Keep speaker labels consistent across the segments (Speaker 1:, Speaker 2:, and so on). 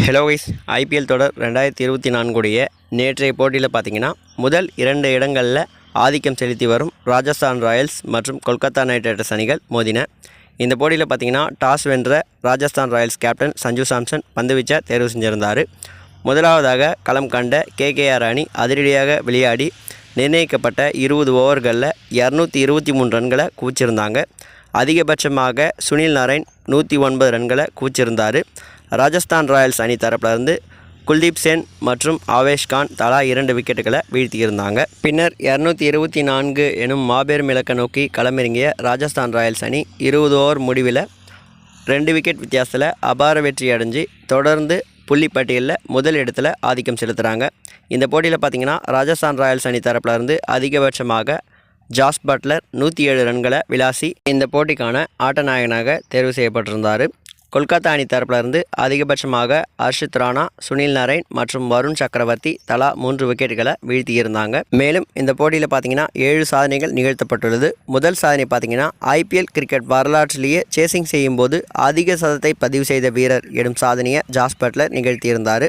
Speaker 1: Hello wise IPL தொடர் ரெண்டாயிரத்தி இருபத்தி நான்குடைய நேற்றைய போட்டியில் பார்த்தீங்கன்னா முதல் இரண்டு இடங்களில் ஆதிக்கம் செலுத்தி வரும் ராஜஸ்தான் ராயல்ஸ் மற்றும் கொல்கத்தா நைட் ரைடர்ஸ் அணிகள் மோதின. இந்த போட்டியில் பார்த்தீங்கன்னா டாஸ் வென்ற ராஜஸ்தான் ராயல்ஸ் கேப்டன் சஞ்சு சாம்சன் பந்துவீச்சை தேர்வு செஞ்சிருந்தார். முதலாவதாக களம் கண்ட கேகேஆர் அணி அதிரடியாக விளையாடி நிர்ணயிக்கப்பட்ட இருபது ஓவர்களில் இரநூத்தி இருபத்தி மூணு ரன்களை குவிச்சிருந்தாங்க. அதிகபட்சமாக சுனில் நாராயண் நூற்றி ஒன்பது ரன்களை குவிச்சிருந்தார். ராஜஸ்தான் ராயல்ஸ் அணி தரப்பிலிருந்து குல்தீப் சென் மற்றும் ஆவேஷ் கான் தலா இரண்டு விக்கெட்டுகளை வீழ்த்தியிருந்தாங்க. பின்னர் இரநூத்தி இருபத்தி நான்கு எனும் மாபெரும் இலக்கை நோக்கி களமிறங்கிய ராஜஸ்தான் ராயல்ஸ் அணி இருபது ஓவர் முடிவில் ரெண்டு விக்கெட் வித்தியாசத்தில் அபார வெற்றி அடைஞ்சு தொடர்ந்து புள்ளி பட்டியலில் முதல் இடத்துல ஆதிக்கம் செலுத்துகிறாங்க இந்த போட்டியில் பார்த்தீங்கன்னா ராஜஸ்தான் ராயல்ஸ் அணி தரப்பிலிருந்து அதிகபட்சமாக ஜாஸ் பட்லர் நூற்றி ஏழு ரன்களை விளாசி இந்த போட்டிக்கான ஆட்டநாயகனாக தேர்வு செய்யப்பட்டிருந்தார். கொல்கத்தா அணி தரப்பிலிருந்து அதிகபட்சமாக ஹர்ஷித் ராணா சுனில் நரேன் மற்றும் வருண் சக்கரவர்த்தி தலா மூன்று விக்கெட்டுகளை வீழ்த்தியிருந்தாங்க. மேலும் இந்த போட்டியில் பார்த்தீங்கன்னா ஏழு சாதனைகள் நிகழ்த்தப்பட்டுள்ளது. முதல் சாதனை பார்த்தீங்கன்னா ஐபிஎல் கிரிக்கெட் வரலாற்றிலேயே சேசிங் செய்யும்போது அதிக சதத்தை பதிவு செய்த வீரர் எனும் சாதனையை ஜாஸ் பட்லர் நிகழ்த்தியிருந்தார்.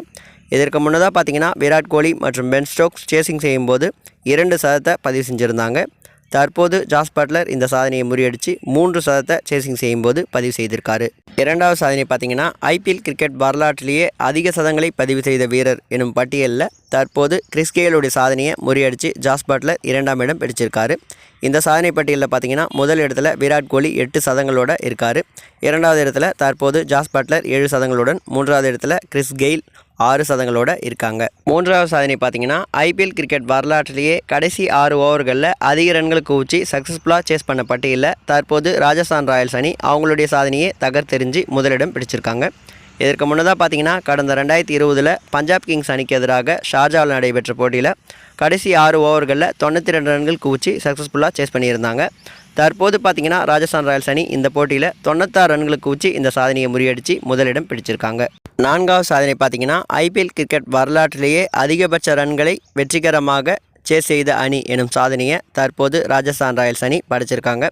Speaker 1: இதற்கு முன்னதாக பார்த்தீங்கன்னா விராட் கோலி மற்றும் பென் ஸ்டோக்ஸ் சேசிங் செய்யும்போது இரண்டு சதத்தை பதிவு செஞ்சுருந்தாங்க. தற்போது ஜாஸ் பட்லர் இந்த சாதனையை முறியடித்து மூன்று சதத்தை சேசிங் செய்யும்போது பதிவு செய்திருக்காரு. இரண்டாவது சாதனை பார்த்தீங்கன்னா ஐபிஎல் கிரிக்கெட் வரலாற்றிலேயே அதிக சதங்களை பதிவு செய்த வீரர் எனும் பட்டியலில் தற்போது கிறிஸ்கேலுடைய சாதனையை முறியடித்து ஜாஸ் பட்லர் இரண்டாம் இடம் பிடிச்சிருக்காரு. இந்த சாதனை பட்டியலில் பார்த்தீங்கன்னா முதல் இடத்துல விராட் கோலி எட்டு சதங்களோட இருக்கார். இரண்டாவது இடத்துல தற்போது ஜாஸ் பட்லர் ஏழு சதங்களுடன் மூன்றாவது இடத்துல கிறிஸ் கெயில் ஆறு சதங்களோட இருக்காங்க. மூன்றாவது சாதனை பார்த்தீங்கன்னா ஐபிஎல் கிரிக்கெட் வரலாற்றிலேயே கடைசி ஆறு ஓவர்களில் அதிக ரன்கள் குவிச்சு சக்ஸஸ்ஃபுல்லாக சேஸ் பண்ண பட்டியலில் தற்போது ராஜஸ்தான் ராயல்ஸ் அணி அவங்களுடைய சாதனையை தகர்த்தெறிஞ்சு முதலிடம் பிடிச்சிருக்காங்க. இதற்கு முன்னதாக பார்த்தீங்கன்னா கடந்த ரெண்டாயிரத்தி இருபதில் பஞ்சாப் கிங்ஸ் அணிக்கு எதிராக ஷார்ஜாவில் நடைபெற்ற போட்டியில் கடைசி ஆறு ஓவர்களில் தொண்ணூற்றி ரெண்டு ரன்கள் குவிச்சு சக்ஸஸ்ஃபுல்லாக சேஸ் பண்ணியிருந்தாங்க. தற்போது பார்த்தீங்கன்னா ராஜஸ்தான் ராயல்ஸ் அணி இந்த போட்டியில் தொண்ணூத்தாறு ரன்களுக்கு குவிச்சு இந்த சாதனையை முறியடித்து முதலிடம் பிடிச்சிருக்காங்க. நான்காவது சாதனை பார்த்தீங்கன்னா ஐபிஎல் கிரிக்கெட் வரலாற்றிலேயே அதிகபட்ச ரன்களை வெற்றிகரமாக சேஸ் செய்த அணி எனும் சாதனையை தற்போது ராஜஸ்தான் ராயல்ஸ் அணி படைச்சிருக்காங்க.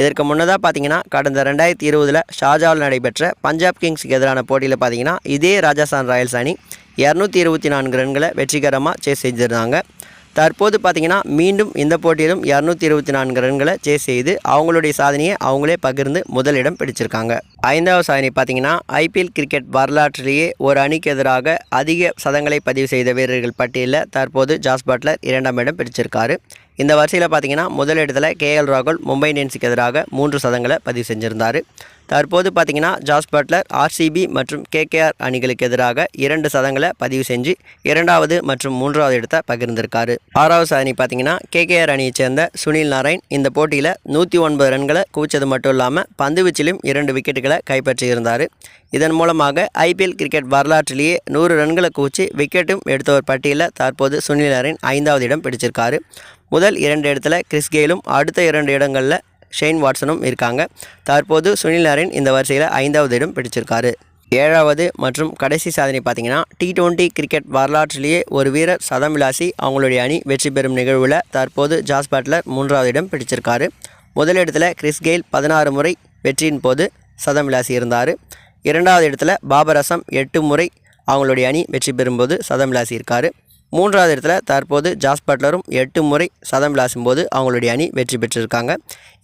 Speaker 1: இதற்கு முன்னதாக பார்த்தீங்கன்னா கடந்த ரெண்டாயிரத்தி இருபதில் ஷாஜாவில் நடைபெற்ற பஞ்சாப் கிங்ஸுக்கு எதிரான போட்டியில் பார்த்தீங்கன்னா இதே ராஜஸ்தான் ராயல்ஸ் அணி இரநூத்தி இருபத்தி நான்கு ரன்களை வெற்றிகரமாக சேஸ் செஞ்சுருந்தாங்க. தற்போது பார்த்தீங்கன்னா மீண்டும் இந்த போட்டியிலும் இரநூத்தி இருபத்தி நான்கு ரன்களை சேஸ் செய்து அவங்களுடைய சாதனையை அவங்களே பகிர்ந்து முதலிடம் பிடிச்சிருக்காங்க. ஐந்தாவது சாதனை பார்த்தீங்கன்னா ஐபிஎல் கிரிக்கெட் வரலாற்றிலேயே ஒரு அணிக்கு எதிராக அதிக சதங்களை பதிவு செய்த வீரர்கள் பட்டியலில் தற்போது ஜாஸ் பட்லர் இரண்டாம் இடம் பிடிச்சிருக்காரு. இந்த வரிசையில் பார்த்தீங்கன்னா முதலிடத்தில் கே கேஎல் ராகுல் மும்பை இந்தியன்ஸுக்கு எதிராக மூன்று சதங்களை பதிவு செஞ்சுருந்தார். தற்போது பார்த்தீங்கன்னா ஜாஸ் பட்லர் ஆர்சிபி மற்றும் கேகேஆர் அணிகளுக்கு எதிராக இரண்டு சதங்களை பதிவு செஞ்சு இரண்டாவது மற்றும் மூன்றாவது இடத்தை பகிர்ந்திருக்காரு. ஆறாவது சாதனை பார்த்தீங்கன்னா கேகேஆர் அணியைச் சேர்ந்த சுனில் நாராயண் இந்த போட்டியில் நூற்றி ஒன்பது ரன்களை குவிச்சது மட்டும் இல்லாமல் பந்துவீச்சிலும் இரண்டு விக்கெட்டுகளை கைப்பற்றியிருந்தார். இதன் மூலமாக ஐபிஎல் கிரிக்கெட் வரலாற்றிலேயே நூறு ரன்களை குவிச்சு விக்கெட்டும் எடுத்தவர் பட்டியலில் தற்போது சுனில் நாராயண் ஐந்தாவது இடம் பிடிச்சிருக்காரு. முதல் இரண்டு இடத்துல கிறிஸ் கெயிலும் அடுத்த இரண்டு இடங்களில் ஷெயின் வாட்சனும் இருக்காங்க. தற்போது சுனில் நரேன் இந்த வரிசையில் ஐந்தாவது இடம் பிடிச்சிருக்காரு. ஏழாவது மற்றும் கடைசி சாதனை பார்த்திங்கன்னா டி டுவெண்ட்டி கிரிக்கெட் வரலாற்றிலேயே ஒரு வீரர் சதம் விளாசி அவங்களுடைய அணி வெற்றி பெறும் நிகழ்வில் தற்போது ஜாஸ் பட்லர் மூன்றாவது இடம் பிடிச்சிருக்காரு. முதலிடத்தில் கிறிஸ் கெயில் பதினாறு முறை வெற்றியின் போது சதம் விளாசி இருந்தார். இரண்டாவது இடத்துல பாபர் அசம் எட்டு முறை அவங்களுடைய அணி வெற்றி பெறும்போது சதம் விளாசி இருக்கார். மூன்றாவது இடத்துல தற்போது ஜாஸ் பட்லரும் எட்டு முறை சதம் விளாசும் போது அவங்களுடைய அணி வெற்றி பெற்றிருக்காங்க.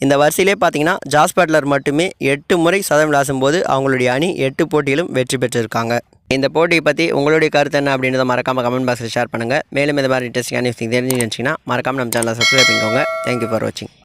Speaker 1: இந்த வரிசையிலே பார்த்தீங்கன்னா ஜாஸ் பட்லர் மட்டுமே எட்டு முறை சதம் விளாசும் போது அவங்களுடைய அணி எட்டு போட்டியிலும் வெற்றி பெற்றிருக்காங்க. இந்த போட்டியை பற்றி உங்களுடைய கருத்து என்ன அப்படின்றத மறக்காமல் கமெண்ட் பாக்ஸில் ஷேர் பண்ணுங்கள் மேலும் இந்த மாதிரி இன்ட்ரெஸ்டிங்கான நியூஸ் தெரிஞ்சு நினச்சிங்கன்னா மறக்காமல் நம்ம சேனலை சப்ஸ்கிரைப் பண்ணிக்கோங்க. தேங்க்யூ ஃபார் வாட்சிங்